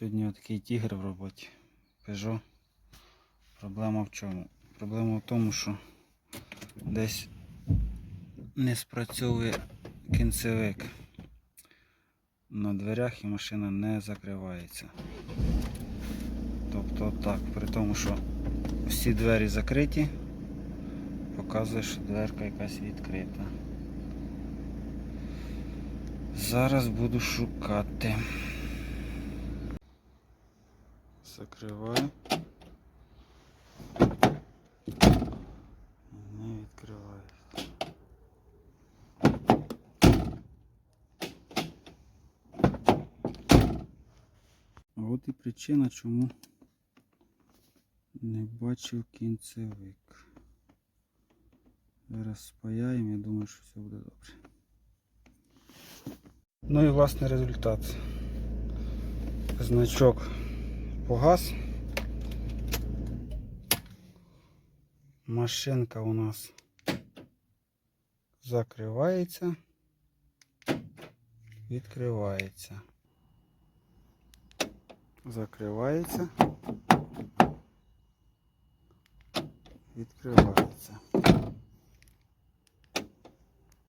Сьогодні отакий тігр в роботі. Peugeot. Проблема в чому? Проблема в тому, що десь не спрацьовує кінцевик на дверях і машина не закривається. Тобто так, при тому, що всі двері закриті, показує, що дверка якась відкрита. Зараз буду шукати. Закриваю. Не відкриваю. А от і причина, чому не бачив кінцевик. Зараз спаяємо, я думаю, що все буде добре. Ну і власне результат. Значок погас. Машинка у нас закривається, відкривається. Закривається. Відкривається.